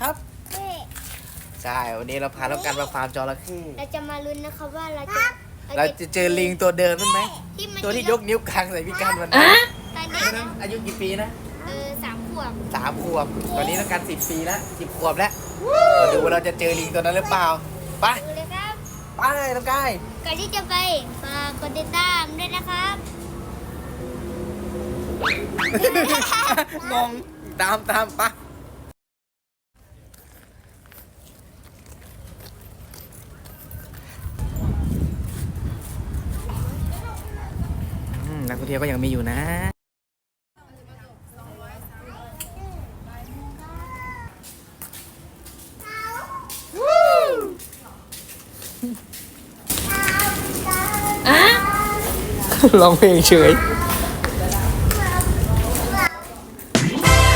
ครับเฮ้ใช่ วันนี้เราพาน้องกันมาฟาร์มจระเข้เราจะมาลุ้นนะคะว่าเราจะเราจะเจอลิงตัวเดิมนั่นไหม ที่มันตัวที่จะยกนิ้วกลางใส่พี่กันวันนั้นตอนนี้ตัวนั้นอายุกี่ปีนะ เออสามขวบสามขวบ ตอนนี้น้องกันสิบปีแล้วสิบขวบแล้วมาดูว่าเราจะเจอลิงตัวนั้นหรือเปล่า ไปดูเลยครับ ไปน้องกายก่อนที่จะไปฝากกดติดตามด้วยนะครับงงตามตามไปะอืมนักท่องเที่ ยวก็ยังมีอยู่นะ ร้องเพลงเฉย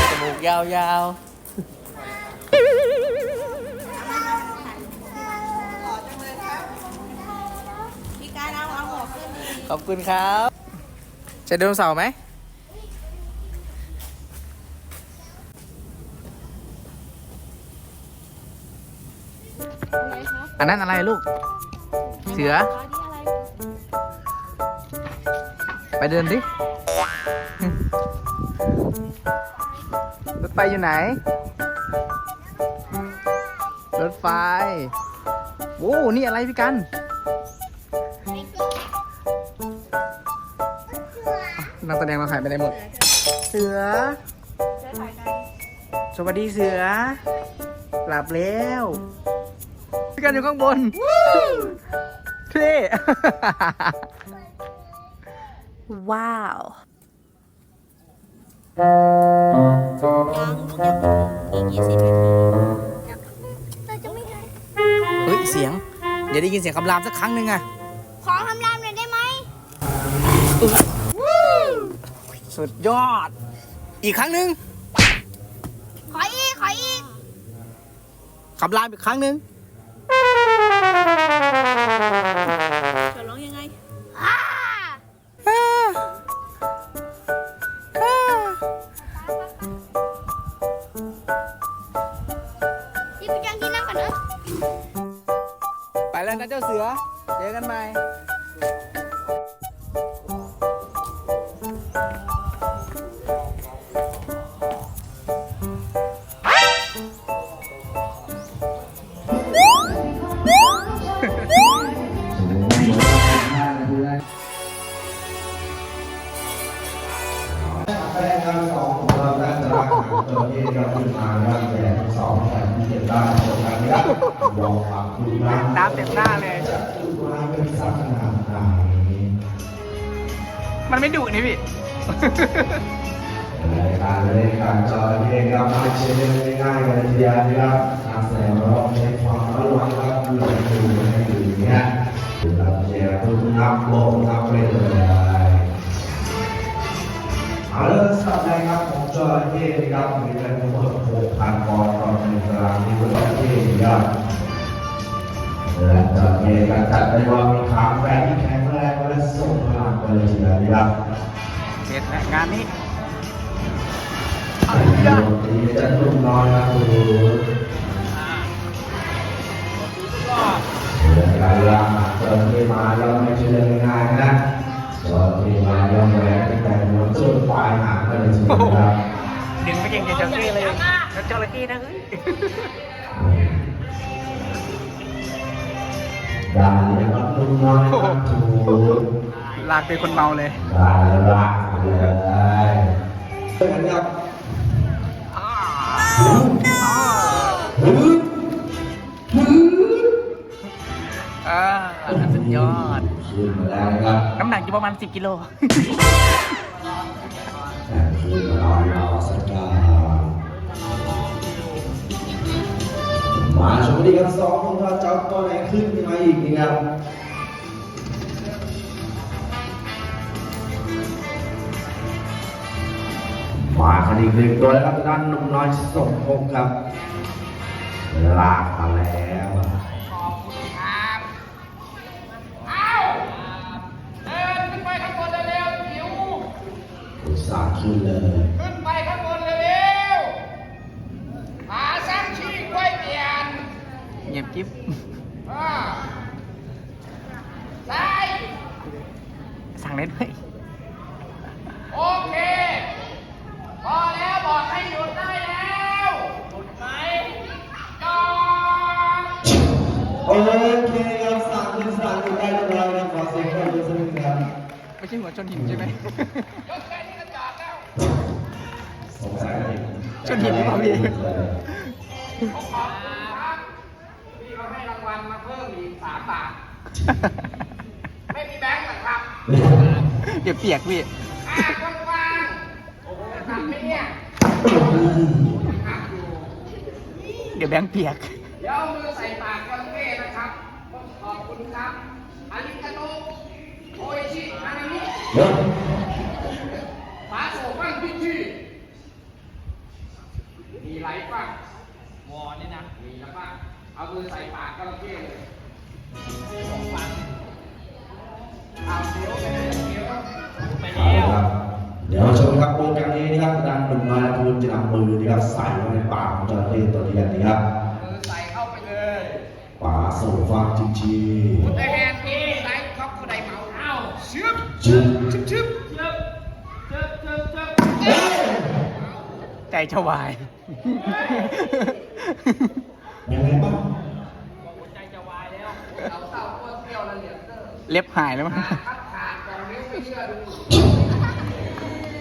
จมูกยาวๆ ขอบคุณครับ จะไดโนเสาไหมอันนั้นอะไรลูก เสือ ไปเดินดิรถไฟอยู่ไหน รถไฟ โอ้ นี่อะไรพี่กัน นักแสดงเราหายไปไหนหมด เสือ สวัสดีเสือ หลับแล้วพี่กันอยู่ข้างบนเท่ว้าวเราจะไม่ได้เฮ้ย เสียง เดี๋ยวได้ยินเสียงคำรามสักครั้งหนึ่งอะขอทำรามหน่อยได้ไหม สุดยอด อีกครั้งหนึ่งขออีก ขออีก ขับลามอีกครั้งหนึ่ง นะน้ำเต็มหน้าเลยจะขึ้นมาเป็นสักขนาดไหนมันไม่ดุนี่พี่รายการเลยการจอยเองครับไม่ใช่เรื่องง่ายๆเลยทีเดียวนะครับการแสดงร้องในความระวังครับหลงดูให้ดูเนี่ยเราเชียร์ทุกนับโลกนับไปเลยเอาละสัปดาห์ครับของจอยเองครับมีเป็นทั้งหมด6,000ปอนด์ต่อหนึ่งตารางนิ้วต่อที่ครับ และจอดเองการจัดได้ว่ามีขาแฟนที่แข็งแรงและส่งพลังไปเลยทีเดียวนะครับเสร็จแล้วงานนี้ไอ้เรื่องนี้จะนุ่มน้อยนะคุณเรื่องการลาจอดที่มาแล้วไม่ใช่เรื่องง่ายๆนะจอดที่มาย่อมแหวนที่แต่หัวสุดปลายหางกันเลยทีเดียวครับดึงไม่เก่งจะจระเข้เลยแล้วจระเข้นะเฮ้ย ได้ยังรับนุ่มน้อยครับถูกลากเป็นคนเมาเลยได้ละเลยเพื่อนครับอ้าหืมอ้าหืมหืมอ่าสุดยอดน้ำหนักอยู่ประมาณ 10 กิโล มาชมดีกันสองของเราจะเอาตัวไหนขึ้นมาอีกนะครับมากันอีกหนึ่งตัวแล้วครับด้านหนุ่มน้อยสมภพครับ ลากมาแล้วอุตส่าห์ขึ้นเลย ขึ้นไปข้างบนเร็วๆหาสร้างชีพ กิ๊บได้สั่งได้ด้วย โอเค พอแล้วบอกให้หยุดได้แล้วหยุดไหมจอดโอเคครับสั่งหนึ่งสั่งหนึ่งได้เรียบร้อยครับขอเสียงปรบมือสักหนึ่งครับไม่ใช่หัวชนหินใช่ไหมยกแค่นี้ก็จอดแล้วสงสัยชนหินหรือเปล่าพี่ ไม่มีแบงค์หรอครับเดี๋ยวเปียกพี่อ่ากว้างๆโอ้โหทำไหมเนี่ยหักอยู่เดี๋ยวแบงค์เปียก เดี๋ยวเอามือใส่ปากจระเข้นะครับ ขอบคุณครับอาริกาโตโออิชิอานามิเดี๋ยวฟ้าโศกบ้างพี่ชี่มีไรบ้างวอนี่นะ มีแล้วบ้างเอามือใส่ปากจระเข้เลย ครับเดี๋ยวชมครับโปรแกรมนี้นะครับดังหนุ่มน้อยและพูนจะนำมือนะครับใส่ไว้ในปากของจระเข้ตัวนี้กันนะครับมือใส่เข้าไปเลยป่าสู่ฟังจริงในแฮนด์นี้ไลท์ท็อปคนใดเมาเอ้าชึบๆจึ๊บชึบชึบชึบชึบชึบชึบใจจะวายยังไงบ้าง ใจจะวายแล้วเราเศร้าตัวเที่ยวแล้วเหลือ เกินเล็บหายแล้วมั้งขาดขาดอย่างนี้ไม่เชื่อดู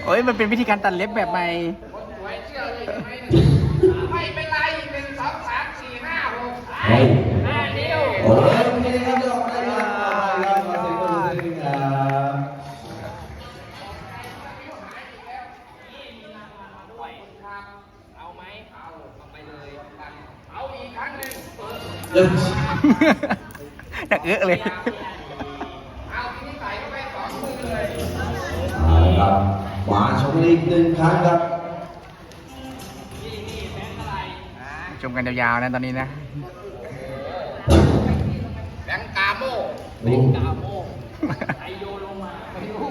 โอ้ยมันเป็นวิธีการตัดเล็บแบบใหม่คนสวยเชื่อเลยไหมไม่เป็นไรหนึ่งสองสามสี่ห้าหกเฮ้ยห้านิ้วโอเคครับจะออกได้ครับครับขอเสียงปรบมือสักหนึ่งครับเอาไหมเอาเอาไปเลยเอาอีกครั้งหนึ่งเอ้ยดักเอื้อเลย ครับมาชมอีกหนึ่งครั้งครับชมกันยาวๆนะตอนนี้นะแบงกาโมนี่กาโมไอโยลงมาไม่รู้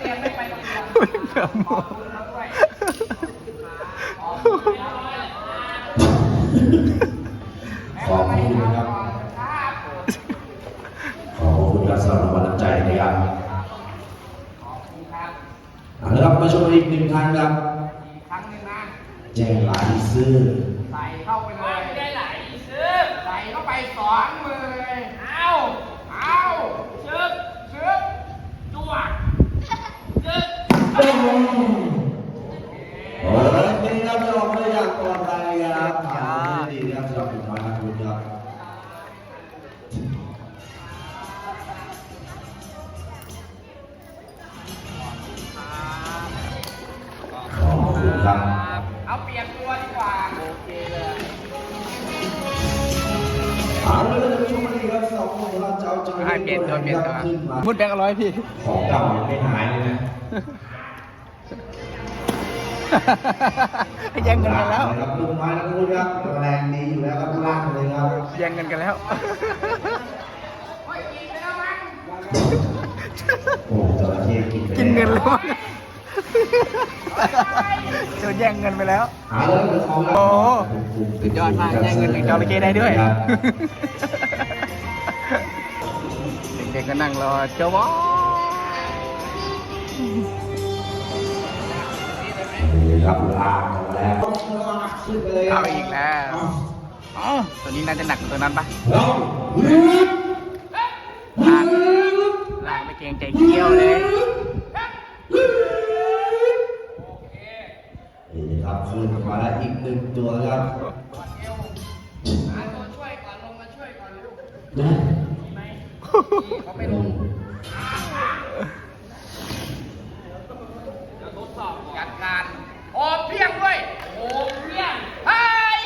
เรียนไม่ไปโรงเรียน เดี๋ยวหมด ขอบคุณนะครับ ขอบคุณครับสำหรับกำลังใจนะครับเอาละค รับมาชมอีกหนึ่งครั้งครับครั้งหนึงนะแจ้งหลายซื้อ มาพูดแบงค์ร้อยพี่ของเก่ายังไม่หายเลยนะแย่งเงินกันแล้วครับลุงไม้นะคุณครับแรงดีอยู่แล้วครับล่างเลยครับแย่งเงินกันแล้วโอ้ยกินไปแล้วมั้งโอ้จระเข้กินไปกินเงินแล้วมั้งโดนแย่งเงินไปแล้วเอาละครับเดี๋ยวขอรับโอ้สุดยอดมากแย่งเงินถึงจระเข้ได้ด้วยครับเด็ กๆก็นั่งรอเจ้าวอนี่ครับลางมาแล้วขึ้นไปเลยครัเอาบอีกแล้วอ๋อตัวนี้น่าจะหนักกว่าตัวนั้นปะเราลากลากไปเกรงใจเกี้ยวเลยนี่ครับขึ้นมาแล้วอีกหนึ่งตัวครับหาตัวช่วยก่อนลงมาช่วยก่อนลูก นะ เขาไปลงจะทดสอบจัดการโอมเพียงด้วย โอมเพียงเฮ้ย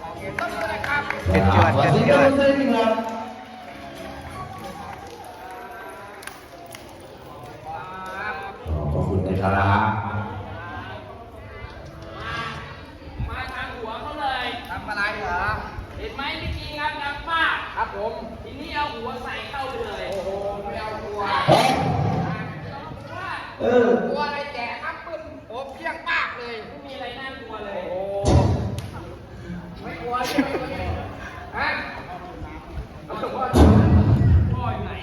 โอเคต้องเลยครับ เจ็ดจวดเจ็ดจวด ครับขอบคุณนะครับ มาทางหัวเขาเลย ทำอะไรเหรอ เห็นไหมพี่จีงับงับมาก ครับผม ทีนี้เอาหัวใส่เข้าไปเลย โอ้โห ไม่เอาตัว เออ ตัวอะไรแจกครับปึ้มโอ้เพียงมากเลย พ่ออยู่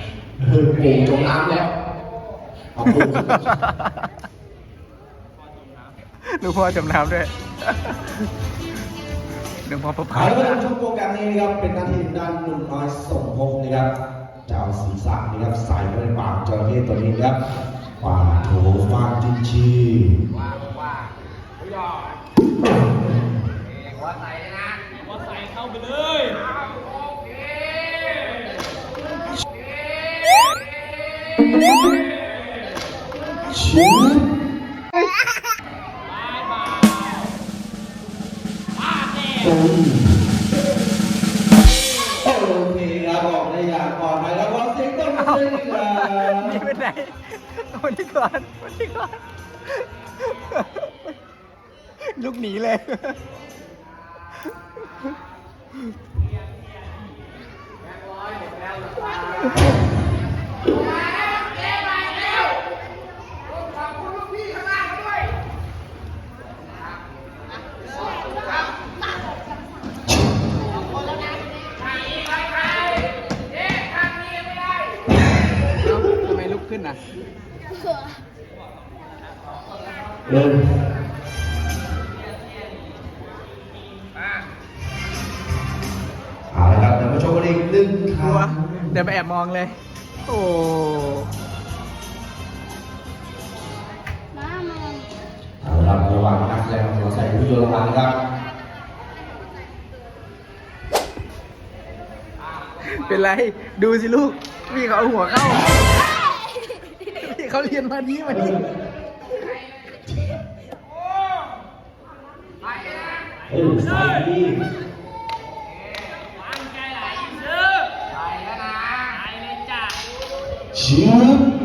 ไหนเออปู่จมน้ำแล้วเอาปู่ขึ้นมาหลวงพ่อจมน้ำด้วยหลวงพ่อประเอาพาละครับช่วงโปรแกรมนี้นะครับเป็นหน้าที่ด้านหนุ่มน้อยสมภพนะครับจะเอาศีรษะนะครับใส่ไว้ในปากจระเข้ตัวนี้นะครับปากโถฟาดจิชี ชิวบายบายมาแน่ตูมโอเคครับบอกได้อย่างปลอดภัยแล้วก็เสียงต้นมือเลยครับนี่เป็นไหนวันที่ก่อนวันที่ก่อนลุกหนีเลยทำไมลุกขึ้ นอะเดินเอาละครับเดี๋ยวมาชมกันอีกหนึ่งคกลัวรั้งเดินไปแอบมองเลย โอ้มามาเอาละครับระหว่างนักแสดงหัวใส่ผู้โยนมานะครับ เป็นไร ดูสิลูกพี่เขาเอาหัวเข้าพี่ เขาเรียนมานี้มานี้เออใส่ดีวางใจไหลซื้อใส่แล้วนะใส่เลยจ้ะชิวต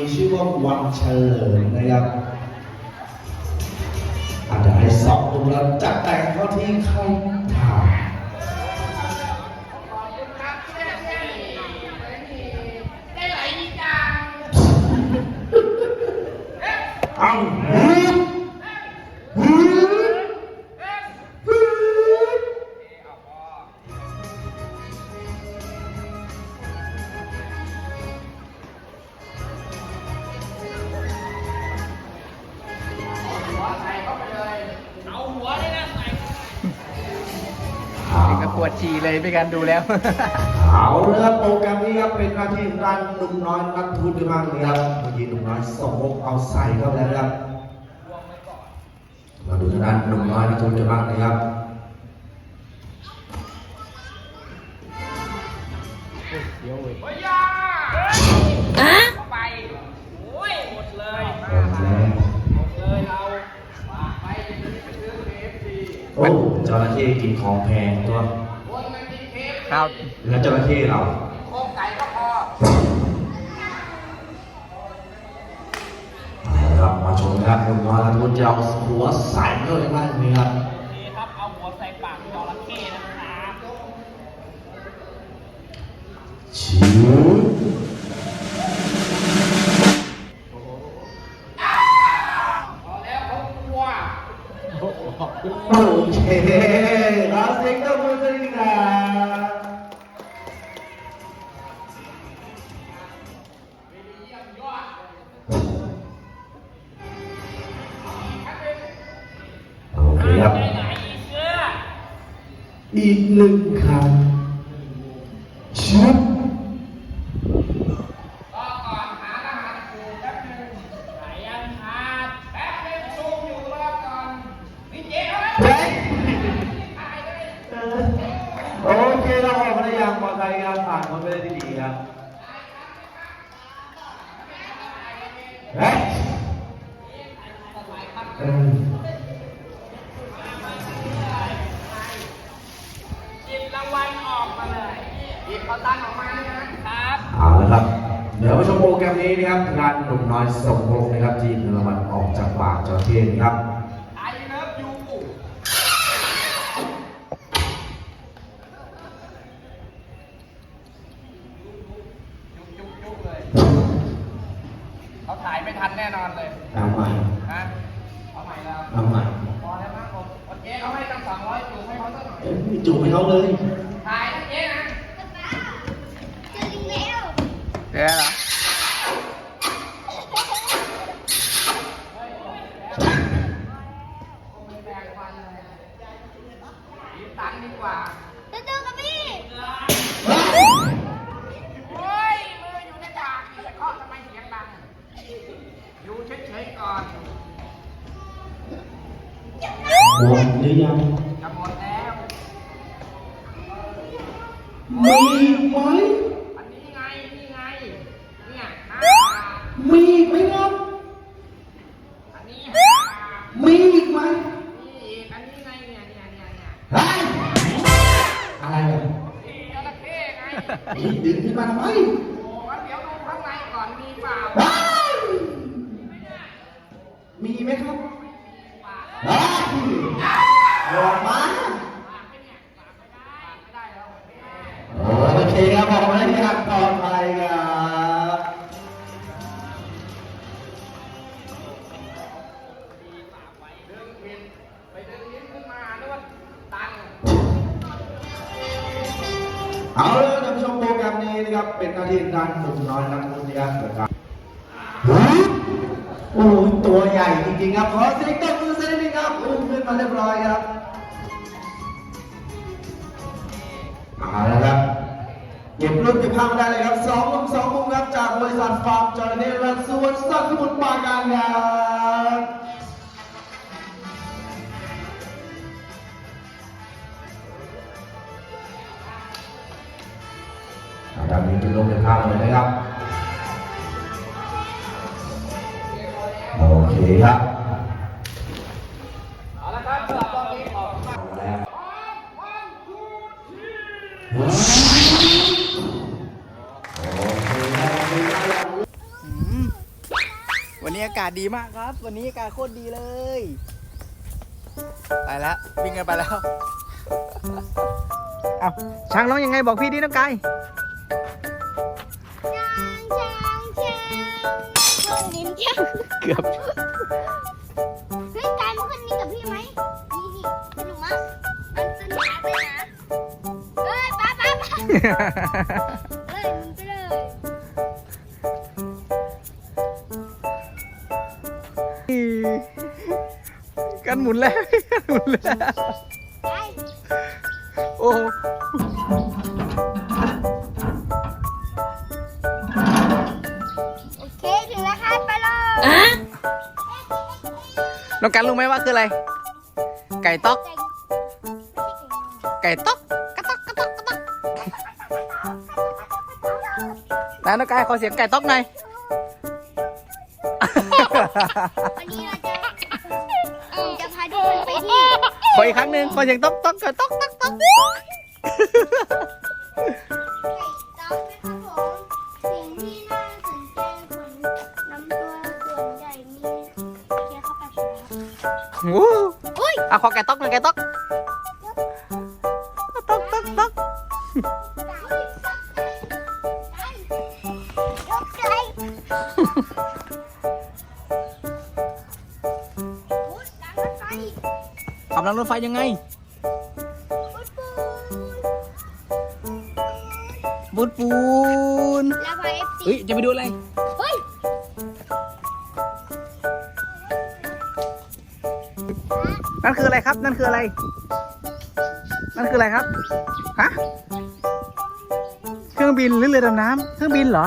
นี้ชื่อว่าวันเฉลิมนะครับอาจจะให้สองตัวแล้วจัดแต่งเข้าที่เข้า วดฉี่เลยเป็นการดูแล้ว เอาละครับโปรแกรมนี้ครับเป็นหน้าที่ด้านหนุ่มน้อยนักทุนกันบ้างนะครับเมื่อกี้หนุ่มน้อยส่งพกเอาใส่เข้าไปแล้วนะครับมาดูทางด้านหนุ่มน้อยนักทุนกันบ้างนะครับเฮ้ยยาเข้าไปโอ้ยหมดเลยหมดแล้วหมดเลยเราฝากไปไปซื้อเคฟซีโอ้จระเข้กินของแพงตัวคนมันกินเคฟครับ แล้วจระเข้เราโครงไก่ก็พอเอาละครับมาชมนะครับหนุ่มน้อยนักทุนจะเอาหัวใส่เข้าไปบ้างไหมครับนี่ครับานพ้นไปได้ดีดีครับเฮ้ยจิบรางวัลออกมาเลยหยิบเขาตั้งออกมานะครับเอาละครับ เดี๋ยวมาชมโปรแกรมนี้นะครับงานหนุ่มน้อยส่งลงนะครับจีมรางวัลออกจากปากจอเทียนครับ เไหมครับเฮ้ยออกมาโอเคครับบอกมาเลยครับปลอดภัยครับเอาลยท่านผู้ชมโปรแกรมนี้นะครับเป็นนาทีการหนุ่มน้อย เก็บภาพมาได้เลยครับสองมุมสองมุมครับจากบริษัทฟาร์มจอร์เนและสวนสัตว์สมุทรปราการครับครับมีเป็นรูปเป็นภาพเลยนะครับ โอเคครับ ศดีมากครับ วันนี้อากาศโคตรดีเลย ไปแล้ววิ่งกันไปแล้ว เอาช้างร้องยังไงบอกพี่ดิน้องกายช้างช้างช้างคนลิ้นช้างเกือบเฮ้ยกายมาขึ้นนี่กับพี่ไหมนี่นี่สนุกมั้ยมันสนุกมากเลยนะเฮ้ยป้าป้าป้า หมุนแล้วกันหมุนแล้วไปโอ้โอเคถึงแล้วครับไปเลยน้องกันรู้ไหมว่าคืออะไร ไก่ต๊อก ไก่ต๊อกกระต๊อกกระต๊อกกระต๊อกนะน้องกายขอเสียงไก่ต๊อกหน่อย วันนี้เราจะ ออีกครั้งหนึ่งขอเสียงต๊อกต๊อกไก่ต๊อกต๊อกต๊อกไก่ต๊อกนะครับผมสิ่งที่น่าสนใจของลำตัวส่วนใหญ่มีเกียร์เข้าไปครับโอ้อุ้ยอะขอไก่ต๊อกหน่อยไก่ต๊อก ขับรางรถไฟยังไงปุ๊บปุ๊บปูนปูนแล้วพอเอฟซีเฮ้ยจะไปดูอะไร เฮ้ยนั่นคืออะไรครับ นั่นคืออะไร นั่นคืออะไรครับ ฮะ เครื่องบินหรือเรือดำน้ำ เครื่องบินเหรอ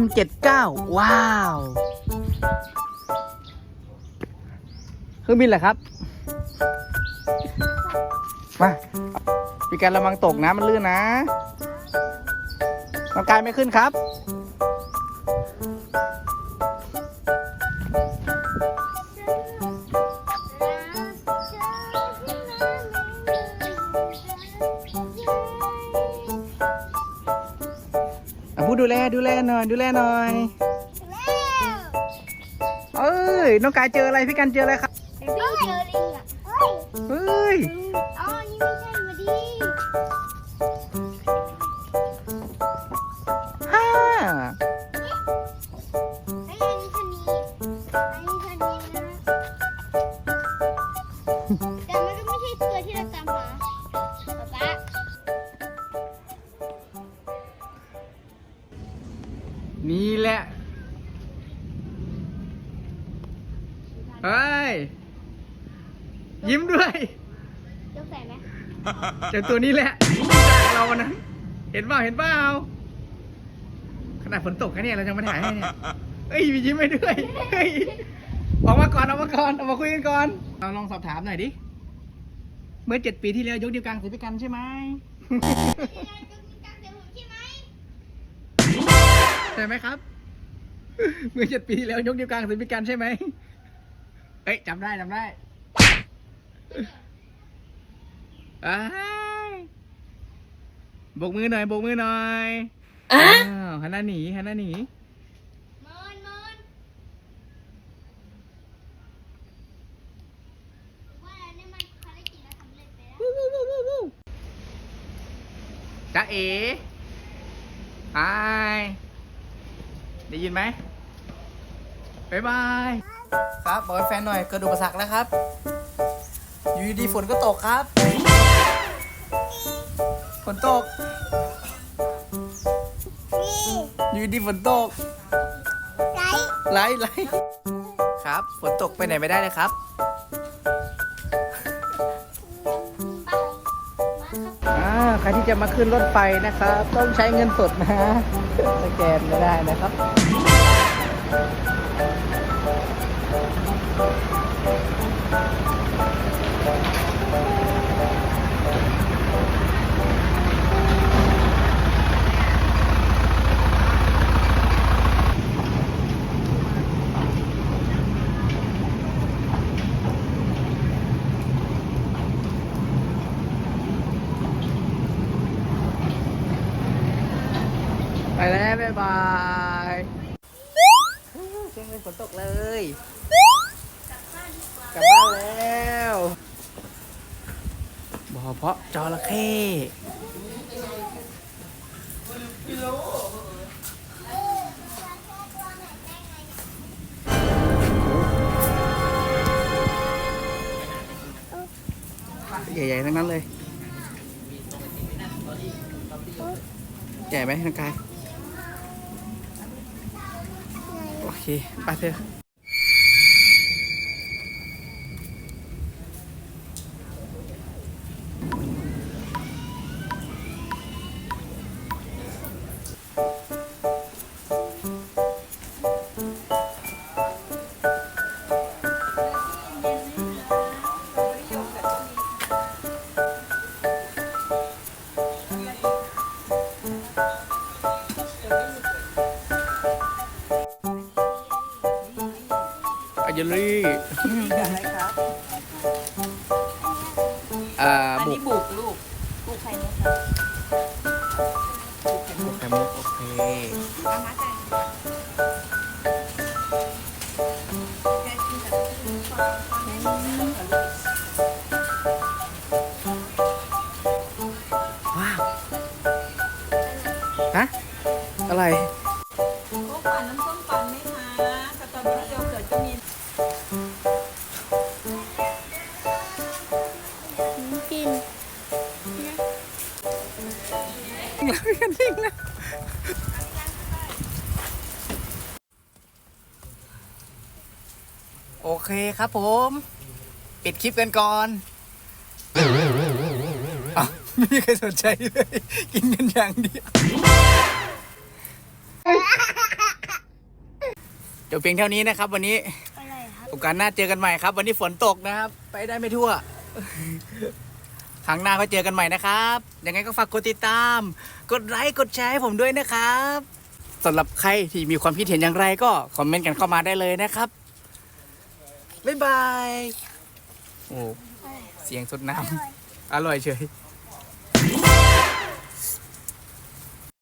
M79 ว้าว เครื่องบินเหรอครับ มามีการระวังตกนะมันลื่นนะน้องกายไม่ขึ้นครับ พูดดูแลดูแลหน่อยดูแลหน่อย เอ้ยน้องกายเจออะไรพี่กันเจออะไรครับ เจอตัวนี้แหละเราวันนั้นเห็นเปล่าเห็นเปล่าขนาดฝนตกแค่เนี้เรายังมาถ่ายให้เนี่ยเอ้ยมียิ้มให้ด้วยเฮ้ยออกมาก่อนออกมาก่อนออกมาคุยกันก่อนเราลองสอบถามหน่อยดิเมื่อเจ็ดปีที่แล้วยกนิ้วกลางสีพิกันใช่ไหมใช่ไหมครับ เมื่อเจ็ดปีที่แล้วยกนิ้วกลางสีพิกันใช่ไหมเอ้ยจำได้จำได้อ้า บกมือหน่อยโบกมือหน่อยอ้าวฮันน่าหนีฮันน่าหนีมอนมอนว่าอันนี้มันภารกิจเราสำเร็จไปแล้ววู้วู้วู้วู้วู้จ๊ะเอ๋ไอายได้ยินไหมบ๊ายบาย ครับ บอกให้แฟนหน่อยเกิดอุปสรรคแล้วครับ อยู่ดีๆฝนก็ตกครับ ฝนตกอยู่ดีๆฝนตกไหลไหลครับ ฝนตกไปไหนไม่ได้เลยครับ อ่าใครที่จะมาขึ้นรถไฟนะครับ ต้องใช้เงินสดนะ สแกนไม่ได้นะครับายบายเสียงเลยฝนตกเลย กลับบ้านแล้วบ่อเพาะจระเข้ใหญ่ๆทั้งนั้นเลย ใหญ่ไหมน้งกาย เคไปเถอะ ลลี่ อะไร แล้วกันนิ่งแล้วโอเคครับผม ปิดคลิปกันก่อนอ้าวไม่มีใครสนใจเลย กินกันอย่างเดียวเดี๋ยวเพียงเท่านี้นะครับ วันนี้อะไรครับโอกาสหน้าเจอกันใหม่ครับ วันนี้ฝนตกนะครับ ไปได้ไม่ทั่ว ครั้งหน้าก็เจอกันใหม่นะครับ ยังไงก็ฝากกดติดตาม กดไลค์ กดแชร์ให้ผมด้วยนะครับสำหรับใครที่มีความคิดเห็นอย่างไรก็คอมเมนต์กันเข้ามาได้เลยนะครับ บ๊ายบาย โอ้ เสียงสดน้ำอร่อยเฉย